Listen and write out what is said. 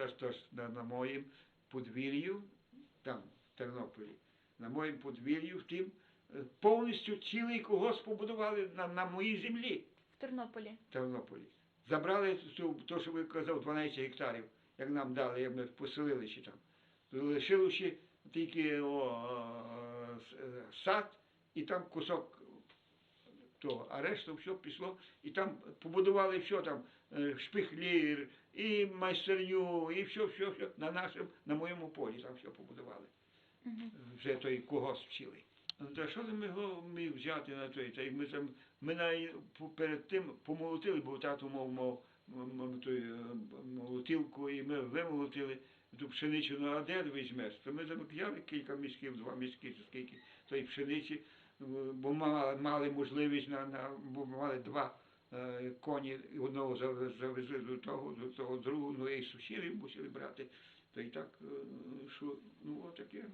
теж, теж на, на моїм подвір'ю, там, в Тернополі, на моїм подвір'ю, в тім, е, повністю цілий колгосп побудували на, на моїй землі. В Тернополі. в Тернополі. Забрали цю, то, що ви казав, 12 гектарів, як нам дали, як ми поселили ще там. Лишили ще тільки о, с- е, сад і там кусок того, а решта все пішло, і там побудували все там, е, шпихлір, і майстерню, і все, все, все на нашому, на моєму полі там все побудували Угу. вже той когось вчили. Та що могло міг взяти на той? Та ми там ми на, по- перед тим помолотили, бо тато мав, мав, мав той, е, молотилку, і ми вимолотили ту пшеничу, ну а де візьмеш? То ми там взяли кілька мішків, два мішки, чи скільки тої пшениці, бо мали, можливість на, на бо мали два е, коні, одного завез- завезли до того, до того другого, ну і сусідів мусили брати. Та й так, е, що, ну, отаке